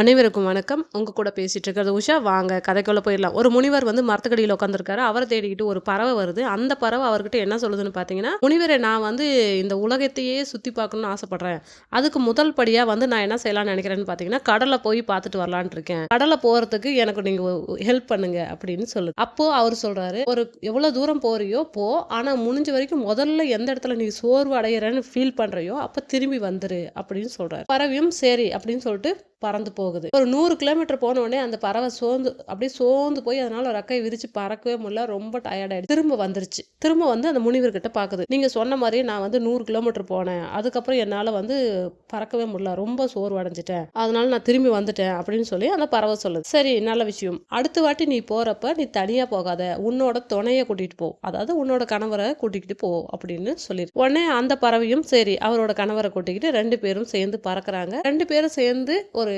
அனைவருக்கும் வணக்கம். உங்க கூட பேசிட்டு இருக்கிறது உஷா. வாங்க கதைக்குள்ள போயிடலாம். ஒரு முனிவர் வந்து மரத்துக்கடியில் உட்காந்துருக்காரு அவரை தேடிக்கிட்டு ஒரு பறவை வருது. அந்த பறவை அவர்கிட்ட என்ன சொல்லுதுன்னு பார்த்தீங்கன்னா முனிவரை நான் வந்து இந்த உலகத்தையே சுற்றி பார்க்கணும்னு ஆசைப்படுறேன். அதுக்கு முதல் படியாக வந்து நான் என்ன செய்யலாம்னு நினைக்கிறேன்னு பார்த்தீங்கன்னா கடலை போய் பார்த்துட்டு வரலான் இருக்கேன். கடலை போகிறதுக்கு எனக்கு நீங்கள் ஹெல்ப் பண்ணுங்க அப்படின்னு சொல்லுது அப்போ அவர் சொல்றாரு ஒரு எவ்வளோ தூரம் போறியோ போ. ஆனால் முடிஞ்ச வரைக்கும் முதல்ல எந்த இடத்துல நீ சோர்வு அடையிறன்னு ஃபீல் பண்ணுறியோ அப்போ திரும்பி வந்துரு அப்படின்னு சொல்றாரு. பறவையும் சரி அப்படின்னு சொல்லிட்டு பறந்து போ போகுது. ஒரு நூறு கிலோமீட்டர் போன உடனே அந்த பறவை சோர்ந்து அப்படியே சோர்ந்து போய் அதனால ரெக்கையை விரிச்சு பறக்கவே முடியல. ரொம்ப டயர்டாயிடுச்சு திரும்ப வந்துருச்சு. திரும்ப வந்து அந்த முனிவர்கிட்ட பாக்குது. நீங்க சொன்ன மாதிரியே நான் வந்து நூறு கிலோமீட்டர் போனேன். அதுக்கப்புறம் என்னால வந்து பறக்கவே முடியல. ரொம்ப சோர்வு அடைஞ்சிட்டேன் அதனால நான் திரும்பி வந்துட்டேன் அப்படின்னு சொல்லி அந்த பறவை சொல்லுது. சரி நல்ல விஷயம். அடுத்த வாட்டி நீ போறப்ப நீ தனியா போகாத. உன்னோட துணைய கூட்டிட்டு போ. அதாவது உன்னோட கணவரை கூட்டிக்கிட்டு போ அப்படின்னு சொல்லி உடனே அந்த பறவையும் சரி அவரோட கணவரை கூட்டிக்கிட்டு ரெண்டு பேரும் சேர்ந்து பறக்குறாங்க. ரெண்டு பேரும் சேர்ந்து ஒரு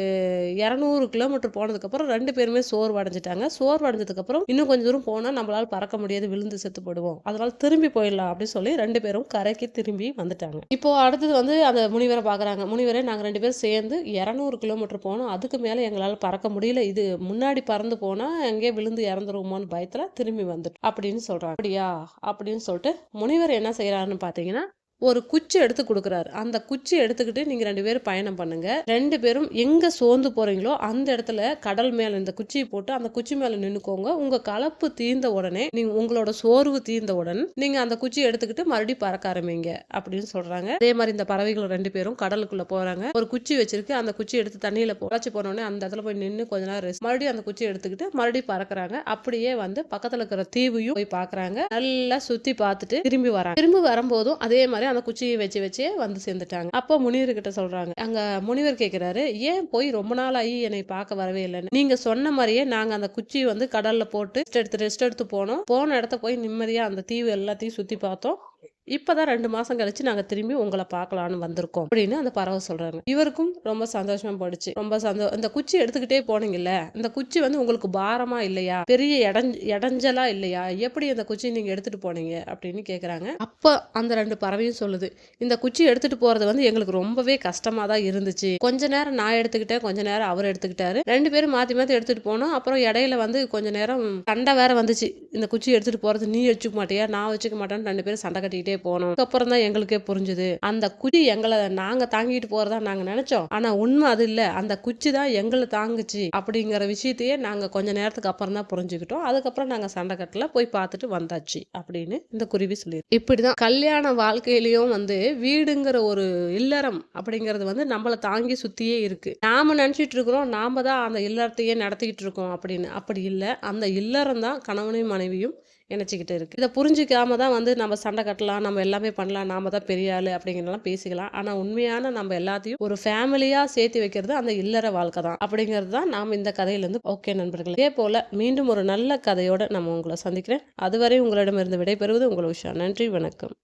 இரநூறு கிலோமீட்டர் போனதுக்கப்புறம் ரெண்டு பேருமே சோர்வு அடைஞ்சிட்டாங்க சோர்வு அடைஞ்சதுக்கப்புறம் இன்னும் கொஞ்சம் தூரம் போனால் நம்மளால் பறக்க முடியாது விழுந்து செத்து போடுவோம் அதனால் திரும்பி போயிடலாம் அப்படின்னு சொல்லி ரெண்டு பேரும் கரைக்கு திரும்பி வந்துட்டாங்க. இப்போ அடுத்தது வந்து அந்த முனிவரை பார்க்குறாங்க முனிவரை நாங்கள் ரெண்டு பேரும் சேர்ந்து இரநூறு கிலோமீட்டர் போனோம். அதுக்கு மேலே எங்களால் பறக்க முடியல. இது முன்னாடி பறந்து போனால் எங்கேயே விழுந்து இறந்துருவோமோன்னு பயத்தில் திரும்பி வந்துட்டோம் அப்படின்னு சொல்கிறாங்க அப்படியா? அப்படின்னு சொல்லிட்டு முனிவர் என்ன செய்கிறாருன்னு பார்த்தீங்கன்னா ஒரு குச்சி எடுத்து கொடுக்குறாரு. அந்த குச்சி எடுத்துக்கிட்டு நீங்கள் ரெண்டு பேரும் பயணம் பண்ணுங்கள் ரெண்டு பேரும் எங்கே சோர்ந்து போகிறீங்களோ அந்த இடத்துல கடல் மேலே இந்த குச்சியை போட்டு அந்த குச்சி மேலே நின்றுக்கோங்க உங்கள் கலப்பு தீர்ந்த உடனே நீங்கள் உங்களோட சோர்வு தீர்ந்தவுடன் நீங்கள் அந்த குச்சி எடுத்துக்கிட்டு மறுபடியும் பறக்க ஆரம்பிங்க அப்படின்னு சொல்கிறாங்க அதே மாதிரி இந்த பறவைகள் ரெண்டு பேரும் கடலுக்குள்ளே போகிறாங்க ஒரு குச்சி வச்சிருக்கு. அந்த குச்சி எடுத்து தண்ணியில் உழைச்சி போனோடனே அந்த இடத்துல போய் நின்று கொஞ்ச நேரம் ரெஸ்ட் மறுபடியும் அந்த குச்சி எடுத்துக்கிட்டு மறுபடியும் பறக்குறாங்க. அப்படியே வந்து பக்கத்தில் இருக்கிற தீவையும் போய் பார்க்குறாங்க நல்லா சுற்றி பார்த்துட்டு திரும்பி வராங்க. திரும்பி வரும்போதும் அதே மாதிரி அந்த குச்சியை வச்சு வச்சே வந்து சேர்ந்துட்டாங்க. அப்போ முனிவர் கிட்ட சொல்றாங்க. அங்க முனிவர் கேட்கிறாரு ஏன் போய் ரொம்ப நாள் ஆகி என்னை பார்க்க வரவே இல்லைன்னு? நீங்க சொன்ன மாதிரியே நாங்க அந்த குச்சி வந்து கடல்ல போட்டு ரெஸ்ட் எடுத்து ரெஸ்ட் எடுத்து போனோம். போன இடத்த போய் நிம்மதியா அந்த தீவு எல்லாத்தையும் சுத்தி பார்த்தோம். இப்பதான் ரெண்டு மாசம் கழிச்சு நாங்க திரும்பி உங்களை பார்க்கலான்னு வந்திருக்கோம் அப்படின்னு அந்த பறவை சொல்றாங்க. இவருக்கும் ரொம்ப சந்தோஷமா போயிடுச்சு. ரொம்ப சந்தோ இந்த குச்சி எடுத்துக்கிட்டே போனீங்கல்ல இந்த குச்சி வந்து உங்களுக்கு பாரமா இல்லையா? பெரிய இடஞ்ச இடைஞ்சலா இல்லையா? எப்படி அந்த குச்சி நீங்க எடுத்துட்டு போனீங்க? அப்படின்னு கேக்குறாங்க. அப்ப அந்த ரெண்டு பறவையும் சொல்லுது இந்த குச்சி எடுத்துட்டு போறது வந்து எங்களுக்கு ரொம்பவே கஷ்டமா தான் இருந்துச்சு. கொஞ்ச நேரம் நான் எடுத்துக்கிட்டேன் கொஞ்ச நேரம் அவர் எடுத்துக்கிட்டாரு. ரெண்டு பேரும் மாத்தி மாத்தி எடுத்துட்டு போனோம். அப்புறம் இடையில வந்து கொஞ்ச நேரம் சண்டை வேற வந்துச்சு. இந்த குச்சி எடுத்துட்டு போறது நீ வச்சுக்க மாட்டியா? நான் வச்சுக்க மாட்டேன்னு ரெண்டு பேரும் சண்டை கட்டிக்கிட்டே போனோம். அதுக்கப்புறம் தான் எங்களுக்கே புரிஞ்சுது. அந்த குச்சி எங்களை நாங்க தாங்கிட்டு போறதா நாங்க நினைச்சோம். ஆனா உண்மை அது இல்ல. அந்த குச்சி தான் எங்களை தாங்குச்சு அப்படிங்கிற விஷயத்தையே நாங்க கொஞ்ச நேரத்துக்கு அப்புறம் தான் புரிஞ்சுக்கிட்டோம். அதுக்கப்புறம் நாங்க சண்டை கட்டல. போய் பார்த்துட்டு வந்தாச்சு அப்படின்னு இந்த குருவி சொல்லி இப்படிதான் கல்யாண வாழ்க்கையிலயும் வந்து வீடுங்கிற ஒரு இல்லறம் அப்படிங்கிறது வந்து நம்மளை தாங்கி சுத்தியே இருக்கு. நாம நினைச்சிட்டு இருக்கிறோம். நாம தான் அந்த இல்லறத்தையே நடத்திக்கிட்டு இருக்கோம் அப்படின்னு. அப்படி இல்லை. அந்த இல்லறம் தான் கணவனையும் மனைவியும் நினச்சிக்கிட்டு இருக்குது இதை புரிஞ்சிக்காம தான் வந்து நம்ம சண்டை கட்டலாம் நம்ம எல்லாமே பண்ணலாம் நாம தான் பெரிய ஆளு அப்படிங்கிறதெல்லாம் பேசிக்கலாம். ஆனால் உண்மையான நம்ம எல்லாத்தையும் ஒரு ஃபேமிலியாக சேர்த்து வைக்கிறது அந்த இல்லற வாழ்க்கை தான். அப்படிங்கிறது தான் நாம் இந்த கதையிலேருந்து ஓகே நண்பர்களே. இதே போல் மீண்டும் ஒரு நல்ல கதையோடு நம்ம உங்களை சந்திக்கிறேன். அதுவரை உங்களிடமிருந்து விடைபெறுவது உங்கள் உஷா. நன்றி வணக்கம்.